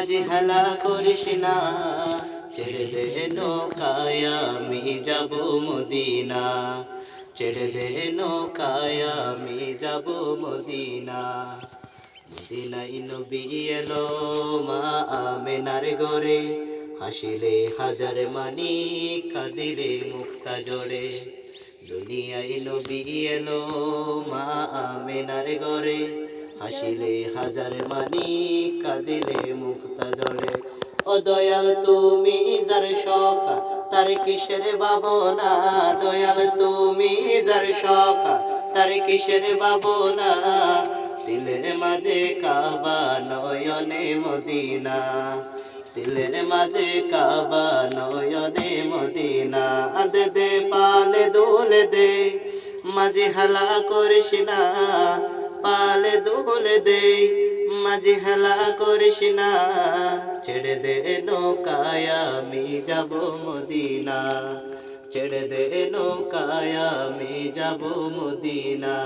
মাঝে হেলা করিস না। ছেড়ে দে নৌকায় আমি যাব মদিনা। ছেড়ে দে নৌকায় আমি যাব মদিনা। মদিনাই নবী এলো মা আমেনার গরে হাসিলে হাজার মানি, কাঁদিলে মুক্তা জোরে। দুনিয়ায় নবী এলো মা আমেনার গরে হাসিলে হাজার মানি কাঁদিলে মুক্তা জলে ও দয়াল, তুমি যার সখা, তার কিসের বাবনা দয়াল, তুমি যার সখা, তার কিসের বাবনা দিলের মাঝে কাবা নয়নে মদিনা। দিলের মাঝে কাবা নয়নে মদিনা। দে দে, পালে, দোলে, দে। মাঝে হালা করিস না। দোলে দে মাঝে হেলা করিস না। ছেড়ে দে নৌকায় আমি যাব মদিনা। ছেড়ে দে নৌকায় আমি যাব মদিনা।